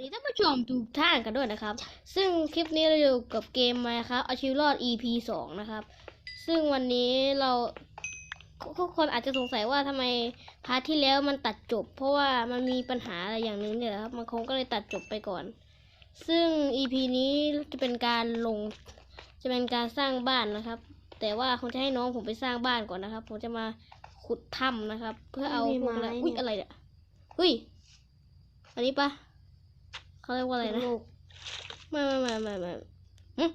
วันนี้ท่านผู้ชมทุกท่านกันด้วยนะครับ ซึ่งคลิปนี้เราอยู่กับเกมมาครับเอาชีวิตรอด EP สองนะครับ ซึ่งวันนี้เราทุกคนอาจจะสงสัยว่าทำไมพาร์ทที่แล้วมันตัดจบ เพราะว่ามันมีปัญหาอะไรอย่างนึงเนี่ยแหละครับ มันคงก็เลยตัดจบไปก่อน ซึ่ง EP นี้จะเป็นการลง จะเป็นการสร้างบ้านนะครับ แต่ว่าคงจะให้น้องผมไปสร้างบ้านก่อนนะครับ ผมจะมาขุดถ้ำนะครับ เพื่อเอาพวกอะไรอุ้ยอะไรเนี่ยเฮ้ย อันนี้ปะ เขาเรียกว่าอะไรนะลูกไม่ไม่ไม่ไม่ไม่หึ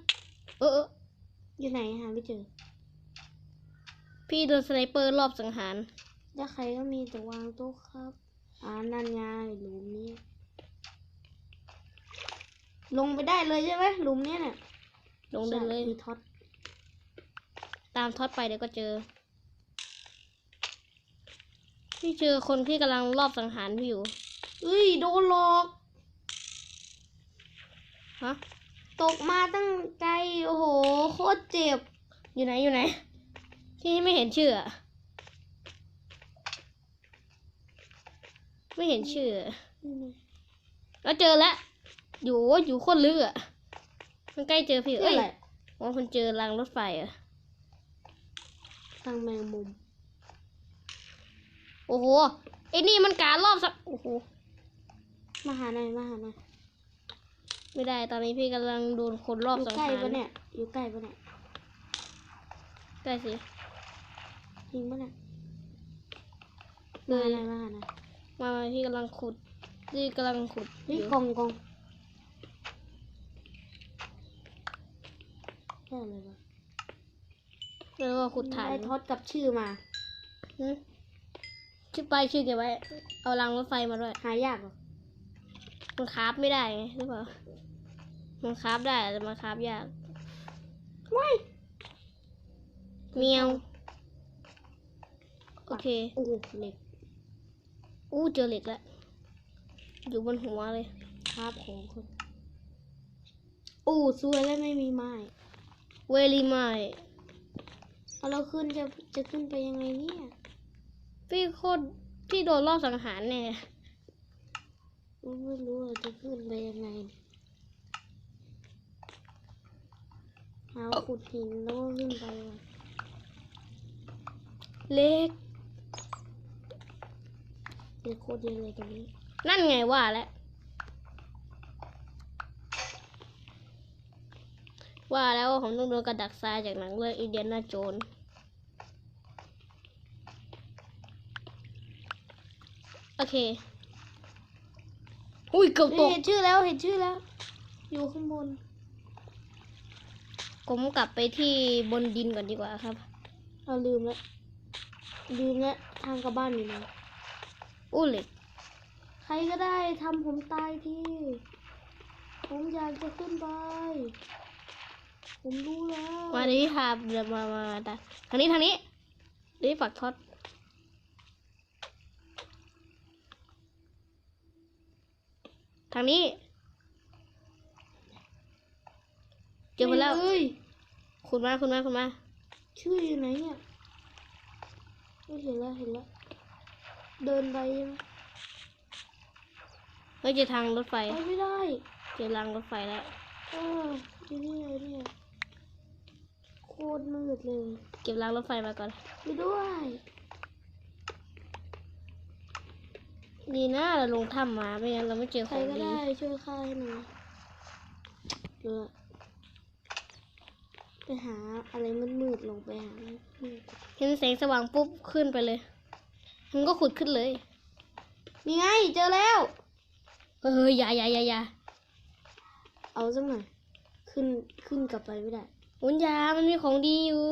เออเอออยู่ไหนหาไม่เจอ พี่โดนสไนเปอร์รอบสังหารถ้าใครก็มีแต่วางโต๊ะครับ อ่านั่นไงหลุมนี้ ลงไปได้เลยใช่ไหมหลุมเนี้ยเนี่ยลงเดินเลยใช่มีท็อตตามท็อตไปเดี๋ยวก็เจอ พี่เจอคนที่กำลังรอบสังหารพี่อยู่เอ้ย โดนหลอก ฮะตกมาตั้งไกลโอ้โหโคตรเจ็บ อยู่ไหนอยู่ไหน ที่ไม่เห็นชื่ออะไม่เห็นชื่ออะแล้วเจอแล้วอยู่อยู่โคตรลึกอะมันใกล้เจอพี่ชื่อเอ้ยอะไรว่าคุณเจอรางรถไฟเหรอะทางแมงมุม โอ้โหไอ้นี่มันการรอบสักโอ้โหมาหาหน่อยมาหาหน่อย ไม่ได้ตอนนี้พี่กำลังโดนคนรอบอยู่สังใกล้หารปะเนี่ยอยู่ใกล้ปะเนี่ยใกล้สิจริงปะเนี่ยเลมายหน่อยมาหาหน่อยมามาพี่กำลังขุดพี่กำลังขุดอเฮ้ยยู่กล่องกล่องแค่อะไรวะแล้วก็ขุดฐานได้ท็อตกับชื่อมาหึชื่อไปายชื่อเก็บไว้ เอารางรถไฟมาด้วยหายากเหรอ มันคราฟไม่ได้ไงหรือเปล่า มันคราฟได้แต่มันคราฟยากว้ายเมียว โอเคโอ้โหเหล็กอู้เจอเหล็กแล้ว อยู่บนหัวเลยคาบของคนโอ้สวยแล้วไม่มีไม้เวลีไม่เอาเราขึ้นจะจะขึ้นไปยังไงเนี่ย พี่โคตรพี่โดนรอบสังหารแน่ ไม่รู้เราจะขึ้นไปยังไงหาขุดหินแล้วก็ขึ้นไปเล็กเจอโคตรเยอะเลยตรงนี้ นั่นไงว่าแล้วว่าแล้วผมต้องโดนกระดักทรายจากหนังเรื่องอีเดียนาโจนโอเค อุ้ยเกือบตเฮ้ยกเห็นชื่อแล้วเห็นชื่อแล้ว อยู่ข้างบน ผมกลับไปที่บนดินก่อนดีกว่าครับ เราลืมแล้วลืมแล้วทางกลับบ้านอยู่ไหนอู้เหล็กใครก็ได้ทำผมตายทีผมอยากจะขึ้นไป ผมรู้แล้ว มาดิพาเดินมามามาทางนี้ทางนี้นี่ฝักทอด ทางนี้ เจอมาแล้วเอ้ยคุณมาคุณมาคุณมา ชื่ออยู่ไหนเนี่ยไม่เห็นแล้วเห็นแล้วเดินไปใช่ไหมเฮ้ยเจอทางรถไฟ ไปไม่ได้เจอรางรถไฟแล้วเออที่นี่เลยเนี่ยโคตรมืดเลย เก็บรางรถไฟมาก่อนไปด้วย ดีนะเราลงถ้ำมาไม่งั้นเราไม่เจอใคขรองก็ดีได้ช่วยข้าให้หน่อยเดี๋ยวไปหาอะไรมืดๆลงไปหามืดเห็นแสงสว่างปุ๊บขึ้นไปเลยมันก็ขุดขึ้นเลยๆนี่ไงเจอแล้ว เฮ้ยอย่าอย่าอย่าอย่าเอาสักหน่อยขึ้นขึ้นกลับไปไม่ได้ อุนยามันมีของดีอยู่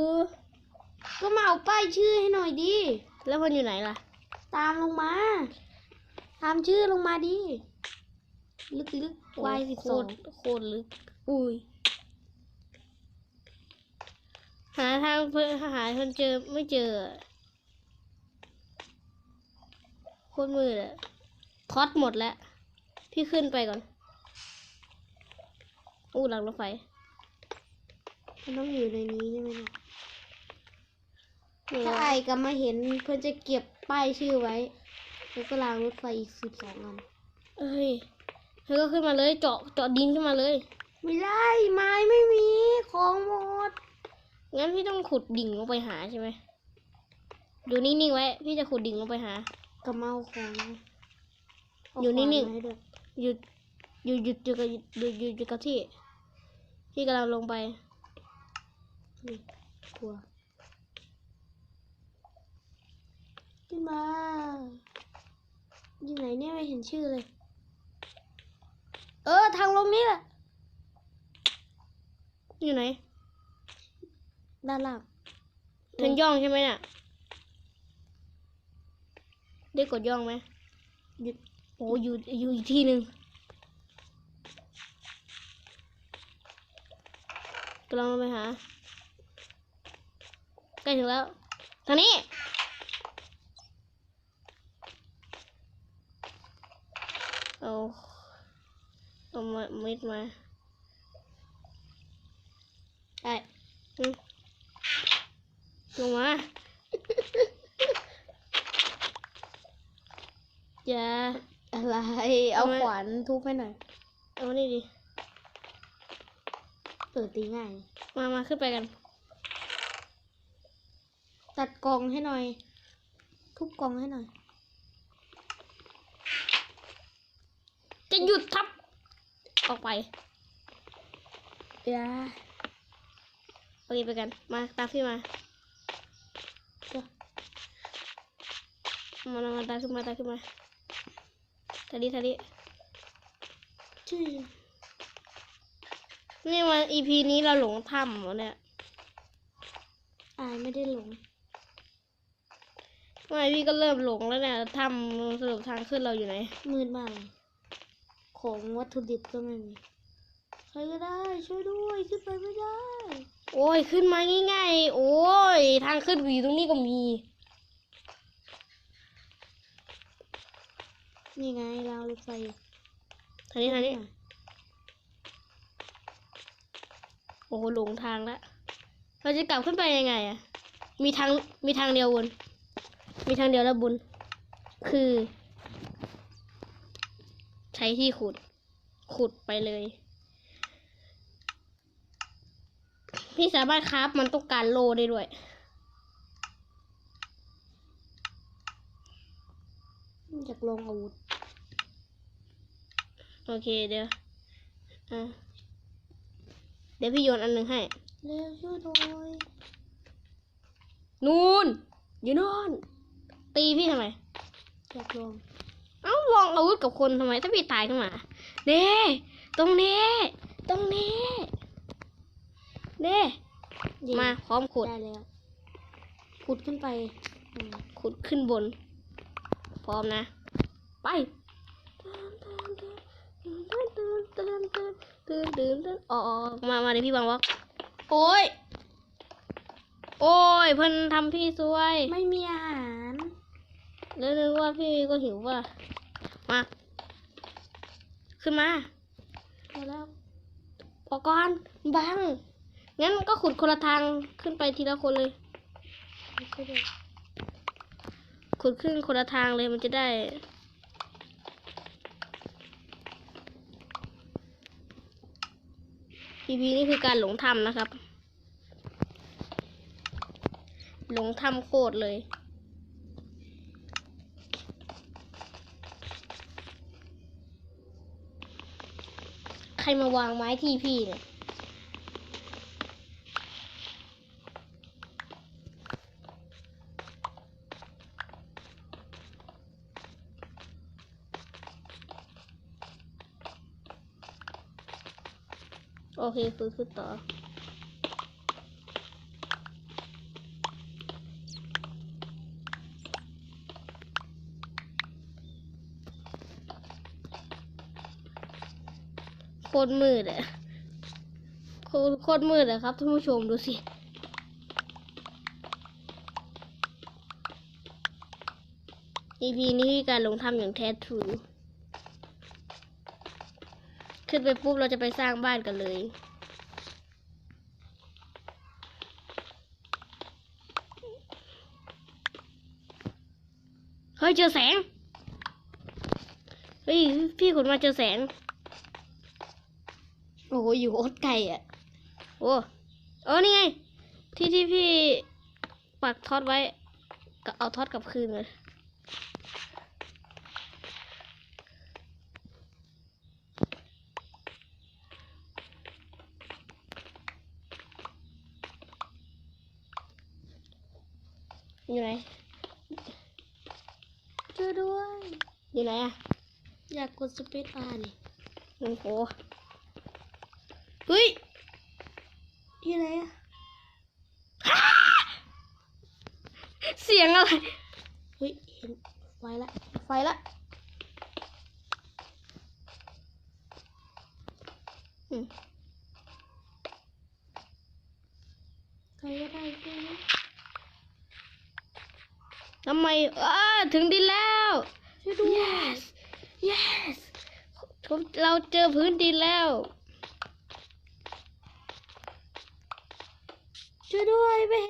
ก็มาเอาป้ายชื่อให้หน่อยดิแล้วมันอยู่ไหนล่ะ ตามลงมา ตามชื่อลงมาดิ ลึกๆวายสิบโคสองตรโคตรลึก อุ้ย หาทางเพื่อหาจนเจอไม่เจอโคตรมืดอะท็อตหมดแล้ว พี่ขึ้นไปก่อน อู้หลังรถไฟ มันต้องอยู่ในนี้ใช่ไหมเนี่ยนี่ถ้าไงไอ้กลับมาเห็นเพื่อนจะเก็บป้ายชื่อไว้ แล้วก็รางรถไฟอีกสิบสองอันเอ้ยเธอก็ขึ้นมาเลย เจาะเจาะดินขึ้นมาเลย ไม่ได้ไม้ไม่มีของหมดงั้นพี่ต้องขุดดิ่งลงไปหาใช่ไหมอยู่นิ่งๆไว้ พี่จะขุดดิ่งลงไปหากระเมาของเาอยู่นิ่งๆขวามาให้ด้วยหยุดหยุดหยุดอยู่กับหยุดหยุดหยุดอยู่กับที่พี่กำลังลงไปนี่กลัวขึ้นมา อยู่ไหนเนี่ยไม่เห็นชื่อเลย เออ ทางลงนี่แหละ อยู่ไหน ด้านล่างเธอย่องใช่ไหมน่ะได้กดย่องไหมหยุดโอ้อยู่อยู่อีกที่หนึ่งกำลังลงไปหาใกล้ถึงแล้ว ทางนี้ เอา เอามาเม็ดมาได้อืมลงมาอย่าอะไร เอาทำไมขวานทุบให้หน่อย เอานี่ดิเปิดตีง่าย มามาขึ้นไปกัน ตัดกล่องให้หน่อย ทุบกล่องให้หน่อย จะหยุดทับ ออกไปอย่าโอเคไปกัน มาตามพี่มาจ้ะมามามาตามขึ้นมาตามขึ้นมาทาดิทาดิชื่อนี่มา EP นี้เราหลงถ้ำเหรอเนี่ยอายไม่ได้หลงไม่พี่ก็เริ่มหลงแล้วเนี่ยถ้ำสรุปทางขึ้นเราอยู่ไหน มืดมากเลย ของวัตถุดิบก็ไม่มี ใครก็ได้ ช่วยด้วยขึ้นไปไม่ได้ โอ้ยขึ้นมาง่ายๆ โอ้ย ทางขึ้นอยู่ตรงนี้ก็มี นี่ไงราวรถไฟทางนี้ทางนี้โอ้โหหลงทางแล้วเราจะกลับขึ้นไปยังไงอะมีทางมีทางเดียววนมีทางเดียวแล้วบุญคือใช้ที่ขุด ขุดไปเลย พี่สามารถคราฟมันต้องการโลได้ด้วยอยากลองอาวุธ โอเคเดี๋ยว อะ เดี๋ยวพี่โยนอันหนึ่งให้ เร็วช่วยหน่อยนู่นอยู่นู่นตีพี่ทำไมอยากลอง เอ้าวางอาวุธกับคนทำไมถ้าพี่ตายขึ้นมาเน่ตรงนี้ ตรงนี้เน่เย่มาพร้อมขุดได้แล้วขุดขึ้นไปอืมขุดขึ้นบน พร้อมนะ ไปออกมา มาเดี๋ยวพี่วางวอกโอ้ย โอ้ย เพิ่นทำพี่ซวย ไม่มีอาหาร แล้วนึกว่าพี่ก็หิวว่ะ มา ขึ้นมาพอแล้วออกก่อนบัง งั้นก็ขุดคนละทางขึ้นไปทีละคนเลยไม่ใช่ด้วยขุดขึ้นคนละทางเลยมันจะได้ EP นี่คือการหลงถ้ำนะครับ หลงถ้ำโคตรเลย ใครมาวางไม้ที่พี่เนี่ยโอเคฝึกขึ้นต่อ คตรมืดอะโคตรมืดอะครับท่านผู้ชมดูสิ EP นี้คือการลงทำอย่างแท้ทรูขึ้นไปปุ๊บเราจะไปสร้างบ้านกันเลย เฮ้ยเจอแสง เฮ้ยพี่ขุดมาเจอแสง โอ้โหอยู่โอ๊ตไก่อะ โอ้เออนี่ไง ที่ที่พี่ปักท็อตไว้ก็เอาท็อตกลับคืนเลยอยู่ไหนช่วยด้วย อยู่ไหนอะ อยากกดสเปซอาร์นี่โอ้โหเฮ้ยที่ไหนอะเสียงอะไร เฮ้ย เห็นไฟละ ไฟละอืมใครก็ได้ช่วยนะทำไมอ้าถึงดินแล้วช่วยด้วย yes yes ผมเราเจอพื้นดินแล้ว ช่วยด้วยไม่